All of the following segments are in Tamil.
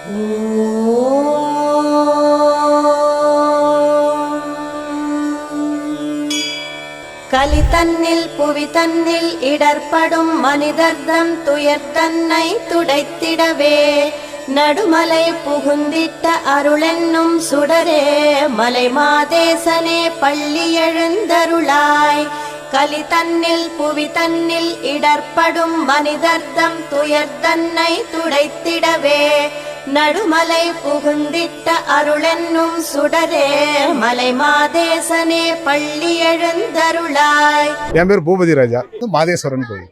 கலி தன்னில் புவி தன்னில் இடர்படும் மனிதர்தம் துயர் தன்னை துடைத்திடவே. நடுமலை புகுந்திட்ட அருளென்னும் சுடரே மலை மாதேசனே பள்ளி எழுந்தருளாய். கலி தன்னில் புவி தன்னில் இடர்படும் மனிதர்தம் துயர் தன்னை துடைத்திடவே. நடுமலை புகுந்திட்ட அருளென்னும் சுடரே மலை மாதேசனே பள்ளி எழுந்தருளாய். என் பேர் பூபதி ராஜா. மாதேஸ்வரன் கோயில்.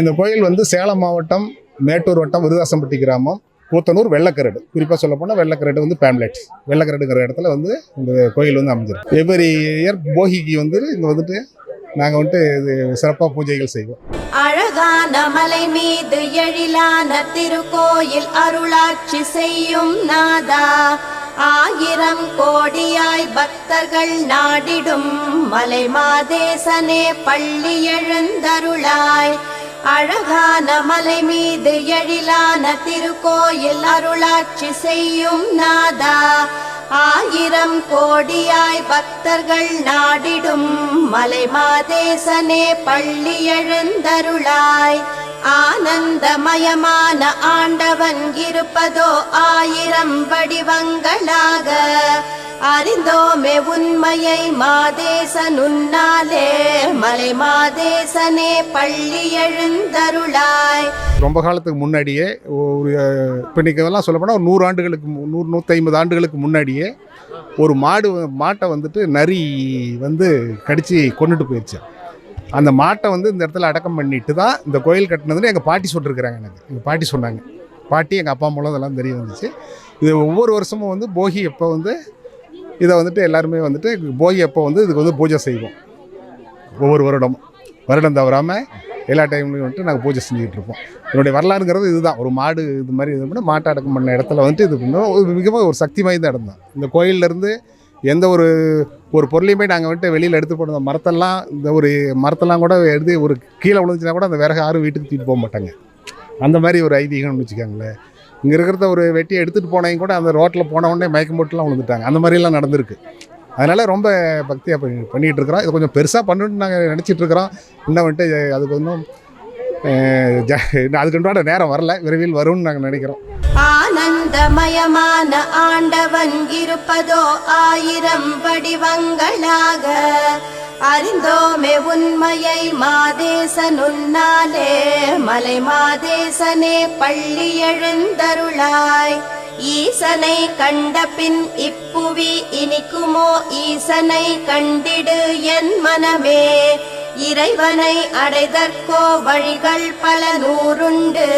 இந்த கோயில் வந்து சேலம் மாவட்டம் மேட்டூர் வட்டம் விருதாசம்பட்டி கிராமம் கூத்தனூர் வெள்ளக்கரடு. குறிப்பாக சொல்ல போனால் வெள்ளக்கரடு வந்து பேம்லெட் வெள்ளக்கரடுங்கிற இடத்துல வந்து இந்த கோயில் வந்து அமைஞ்சிருக்கு. எவ்ரி இயர் போகிக்கு வந்து இங்கே வந்துட்டு நாங்கள் வந்துட்டு இது சிறப்பாக பூஜைகள் செய்வோம். அழகான மலை மீது எழிலான திருக்கோயில் அருளாட்சி செய்யும் நாதா. ஆயிரம் கோடியாய் பக்தர்கள் நாடிடும் மலை மாதேசனே பள்ளி எழுந்தருளாய். அழகான மலை மீது எழிலான திருக்கோயில் அருளாட்சி செய்யும் நாதா. ஆயிரம் கோடியாய் பக்தர்கள் நாடிடும் மலை மாதேசனே பள்ளி எழுந்தருளாய். ஆனந்தமயமான ஆண்டவன் இருப்பதோ ஆயிரம் வடிவங்களாக. அறிந்தோமே உண்மையை மாதேசனுன்னாலே மலை மாதேசனே பள்ளி எழுந்தருளாய். ரொம்ப காலத்துக்கு முன்னாடியே ஒரு இப்போ இதெல்லாம் சொல்லப்போனால் ஒரு நூறு ஆண்டுகளுக்கு நூறு நூற்றி ஐம்பது ஆண்டுகளுக்கு முன்னாடியே ஒரு மாடு மாட்டை வந்துட்டு நரி வந்து கடித்து கொண்டுட்டு போயிடுச்சு அந்த மாட்டை வந்து இந்த இடத்துல அடக்கம் பண்ணிட்டு தான் இந்த கோயில் கட்டினதுன்னு எங்கள் பாட்டி சொல்லிருக்கிறாங்க எனக்கு. எங்கள் பாட்டி சொன்னாங்க. பாட்டி எங்கள் அப்பா மூலம் இதெல்லாம் தெரிய வந்துச்சு. இது ஒவ்வொரு வருஷமும் வந்து போகி எப்போ வந்து இதை வந்துட்டு எல்லாருமே வந்துட்டு போகி அப்போ வந்து இதுக்கு வந்து பூஜை செய்வோம். ஒவ்வொரு வருடமும் வருடம் தவறாமல் எல்லா டைம்லையும் வந்துட்டு நாங்கள் பூஜை செஞ்சுக்கிட்டு இருப்போம். என்னுடைய வரலாறுங்கிறது இதுதான். ஒரு மாடு இது மாதிரி இது பண்ணி மாட்டை அடக்கம் பண்ண இடத்துல வந்துட்டு இது பண்ணோம் மிகவும் ஒரு சக்தி வாய்ந்த இடம் தான். இந்த கோயிலேருந்து எந்த ஒரு ஒரு பொருளையுமே நாங்கள் வந்துட்டு வெளியில் எடுத்து போடுற மரத்தெல்லாம் இந்த ஒரு மரத்தெல்லாம் கூட எடுத்து ஒரு கீழே விழுந்துச்சுன்னா கூட அந்த விறகு யாரும் வீட்டுக்கு தூக்கிட்டு போக மாட்டாங்க. அந்த மாதிரி ஒரு ஐதீகம்னு வச்சுக்கோங்களேன். இங்கே இருக்கிறத ஒரு வெட்டி எடுத்துகிட்டு போனவங்க கூட அந்த ரோட்டில் போன உடனே மயக்கம் போட்டுலாம் விழுந்துட்டாங்க. அந்த மாதிரிலாம் நடந்திருக்கு. அதனால் ரொம்ப பக்தியாக பண்ணி பண்ணிகிட்டு இருக்கிறோம். இது கொஞ்சம் பெருசாக பண்ணணும்னு நாங்கள் நினச்சிட்டு இருக்கிறோம். இன்னும் வந்துட்டு அதுக்கு இன்னும் ஜ- இன்னும் அதுக்குண்டான நேரம் வரல. விரைவில் வரும்னு நாங்கள் நினைக்கிறோம். ஆனந்தமயமான ஆண்டவன் இருப்பதோ ஆயிரம் வடிவங்களாக. அறிந்தோமே உண்மையை மாதேசனுன்னாலே மலை மாதேசனே பள்ளி எழுந்தருளாய். ஈசனை கண்டபின் இப்புவி இனிக்குமோ ஈசனை கண்டிடு என் மனமே. இறைவனை அடைதற்கோ வழிகள் பல நூறுண்டு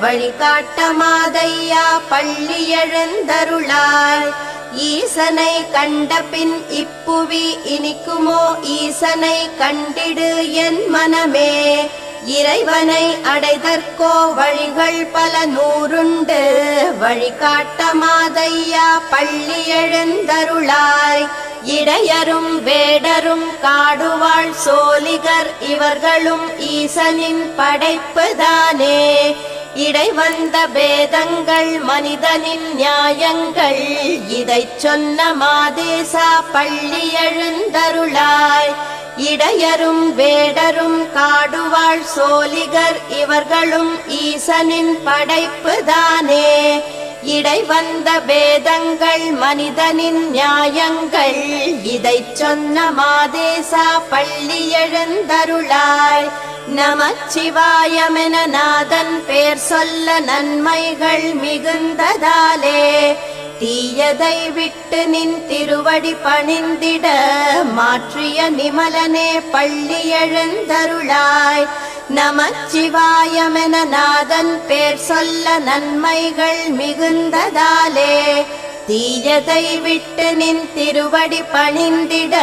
வழிகாட்ட மாதையா பள்ளி எழுந்தருளாய். ஈசனை கண்டபின் இப்புவி இனிக்குமோ? ஈசனை கண்டிடு என் மனமே. இறைவனை அடைதற்கோ? வழிகள் பல நூறுண்டு. வழிகாட்ட மாதையா பள்ளி எழுந்தருளாய். இடையரும் வேடரும் காடுவாள் சோலிகர் இவர்களும் ஈசனின் படைப்புதானே. இடை வந்த பேதங்கள் மனிதனின் நியாயங்கள். இதை சொன்ன மாதேசா பள்ளி எழுந்தருளாய். இடையரும் வேடரும் காடுவாழ் சோலிகர் இவர்களும் ஈசனின் படைப்புதானே. இடை வந்த பேதங்கள் மனிதனின் நியாயங்கள். இதை சொன்ன மாதேசா பள்ளி எழுந்தருளாய். நமச்சிவாயமென நாதன் பேர் சொல்ல நன்மைகள் மிகுந்ததாலே. தீயதை விட்டு நின் திருவடி பணிந்திட மாற்றிய நிமலனே பள்ளி எழுந்தருளாய். நமச்சிவாயமென நாதன் பேர் சொல்ல நன்மைகள் மிகுந்ததாலே தீயதை விட்டு நின் திருவடி பணிந்திட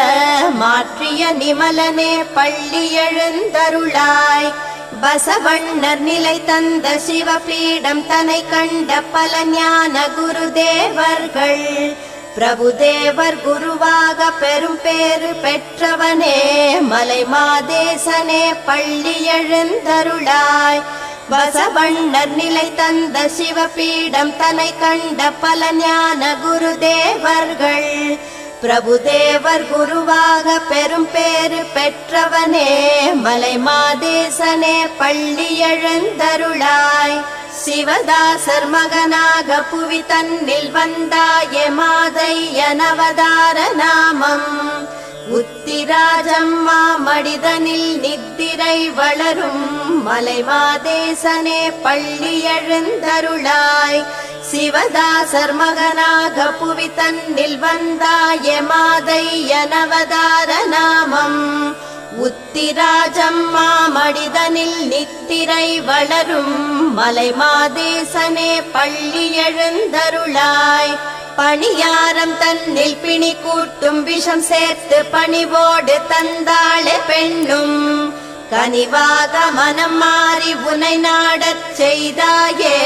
மாற்றிய நிமலனே பள்ளி எழுந்தருளாய். பசவண்ணர் நிலை தந்த சிவபீடம் தனை கண்ட பல ஞான குருதேவர்கள் பிரபுதேவர் குருவாக பெரும் பேறு பெற்றவனே மலை மாதேசனே பள்ளி எழுந்தருளாய். வசவண்ணர் நிலை தந்த சிவபீடம் தன்னை கண்ட பல ஞான குருதேவர்கள். பிரபுதேவர் குருவாக பெரும் பேறு பெற்றவனே மலை மாதேசனே பள்ளி எழுந்தருளாய். சிவதாசர் மகனாக புவி தன்னில் வந்தாய மாதைய நவதார நாமம். உத்திராஜம் மாமடிதனில் நித்திரை வளரும் மலைமாதேசனே பள்ளி எழுந்தருளாய். சிவதாசர் மகனாக புவி தன்னில் வந்தாய மாதைய நவதார நாமம். உத்திராஜம் மாமடிதனில் நித்திரை வளரும் மலைமாதேசனே பள்ளி எழுந்தருளாய். பணியாரம் தன்னில் பிணி கூட்டும் விஷம் சேர்த்து பணிவோடு தந்தாளே பெண்ணும். கனிவாக மனம் மாறி உனை நாடச் செய்தாயே.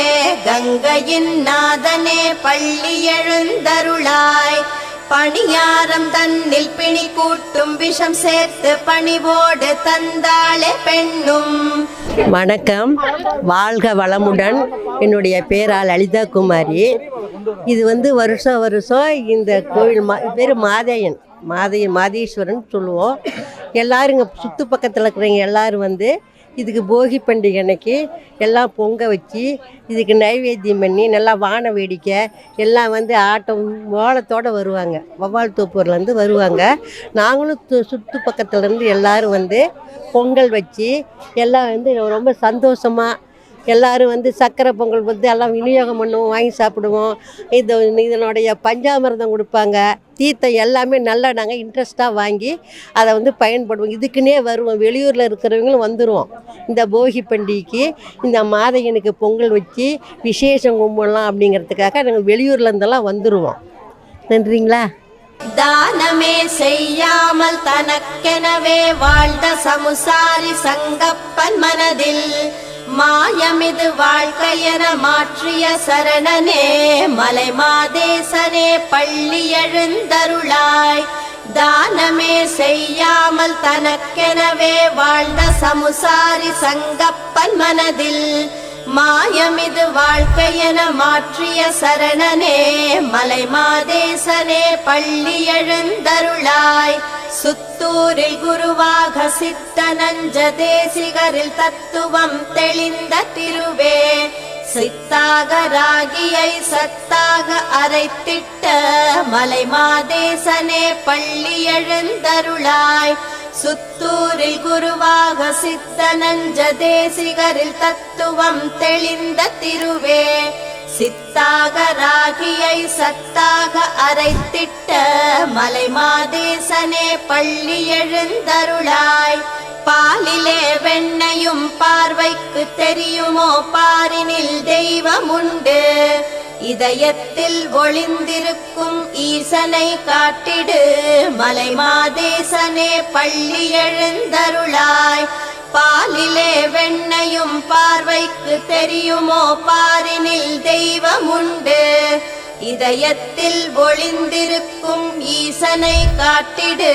கங்கையின் நாதனே பள்ளி எழுந்தருளாய். பணியாரம் தன்னில் பிணி கூட்டும் விஷம் சேர்த்து பணிவோடு தந்தாளே பெண்ணும். வணக்கம். வாழ்க வளமுடன். என்னுடைய பேரா லலிதா குமாரி இது வந்து வருஷம் வருஷம் இந்த கோவில் மா பேர் மாதையன். மாதைய மாதீஸ்வரன் சொல்லுவோம். எல்லாரும் இங்கே சுற்று பக்கத்தில் இருக்கிறவங்க எல்லாரும் வந்து இதுக்கு போகி பண்டிகை அன்னைக்கு எல்லாம் பொங்க வச்சு இதுக்கு நைவேத்தியம் பண்ணி நல்லா வான வேடிக்கை எல்லாம் வந்து ஆட்டம் ஓலத்தோடு வருவாங்க. வவ்வால் தோப்பூர்லேருந்து வருவாங்க. நாங்களும் சுற்று பக்கத்துலேருந்து எல்லோரும் வந்து பொங்கல் வச்சு எல்லாம் வந்து ரொம்ப சந்தோஷமாக எல்லாரும் வந்து சக்கரை பொங்கல் வந்து எல்லாம் விநியோகம் பண்ணுவோம் வாங்கி சாப்பிடுவோம். இது இதனுடைய பஞ்சாமிர்தம் கொடுப்பாங்க. தீர்த்தம் எல்லாமே நல்லா நாங்கள் இன்ட்ரெஸ்ட்டாக வாங்கி அதை வந்து பயன்படுவோம். இதுக்குன்னே வருவோம். வெளியூரில் இருக்கிறவங்களும் வந்துடுவோம் இந்த போகி பண்டிகைக்கு இந்த மாதையனுக்கு பொங்கல் வச்சு விசேஷம் கும்பிடலாம் அப்படிங்கிறதுக்காக நாங்கள் வெளியூரில் இருந்தெல்லாம் வந்துடுவோம் நன்றிங்களா? தானமே செய்யாமல் தனக்கெனவே வாழ்ந்த சமுசாரி சங்கப்பன் மனதில் மாயமிது வாழ்க்கையென மாற்றிய சரணனே மலை மாதேசனே பள்ளி எழுந்தருளாய். தானமே செய்யாமல் தனக்கெனவே வாழ்ந்த சமுசாரி சங்கப்பன் மனதில் மாயமிது வாழ்க்கையென மாற்றிய சரணனே மலை மாதேசனே பள்ளி எழுந்தருளாய். சுத்தூரில் குருவாக சித்த நஞ்ச தேசிகரில் தத்துவம் தெளிந்த திருவே. சித்தாக ராகியை சத்தாக அரைத்திட்ட மலை மாதேசனே பள்ளி எழுந்தருளாய். சுத்தூரில் குருவாக சித்தனஞ்ச தேசிகரில் தத்துவம் தெளிந்த திருவே. சித்தாக ராகியை சத்தாக அரைத்திட்ட மலை மாதேசனே பள்ளி எழுந்தருளாய். பாலிலே வெண்ணையும் பார்வைக்கு தெரியுமோ? பாரினில் தெய்வம் உண்டு இதயத்தில் ஒளிந்திருக்கும் ஈசனை காட்டிடு. மலை மாதேசனே பள்ளி எழுந்தருளாய். பாலிலே வெண்ணையும் பார்வைக்கு தெரியுமோ? பாரினில் தெய்வம் உண்டு இதயத்தில் ஒளிந்திருக்கும் ஈசனை காட்டிடு.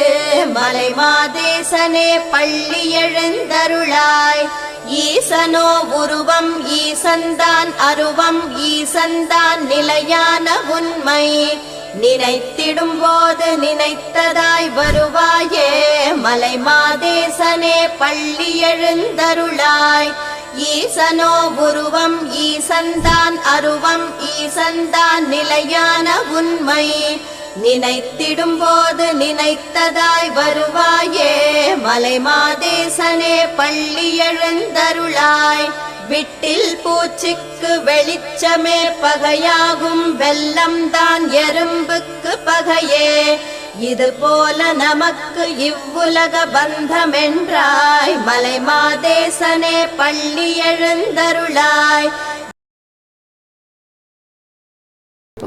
மலை மாதேசனே பள்ளி எழுந்தருளாய். ஈசனோ உருவம் ஈசந்தான் அருவம் ஈசந்தான் நிலையான உண்மை. நினைத்திடும் போது நினைத்ததாய் வருவாயே மலை மாதேசனே பள்ளி எழுந்தருளாய். ஈசனோ உருவம் ஈசந்தான் அருவம் ஈசந்தான் நிலையான உண்மை. நினைத்திடும் போது நினைத்ததாய் வருவாய் அலைமாதேசனே பள்ளி எழுந்தருளாய் விட்டில் பூச்சிக்கு வெளிச்சமே பகையாகும். வெள்ளம் தான் எறும்புக்கு பகையே. இது போல நமக்கு இவ்வுலக பந்தமென்றாய். மலை மாதேசனே பள்ளி எழுந்தருளாய்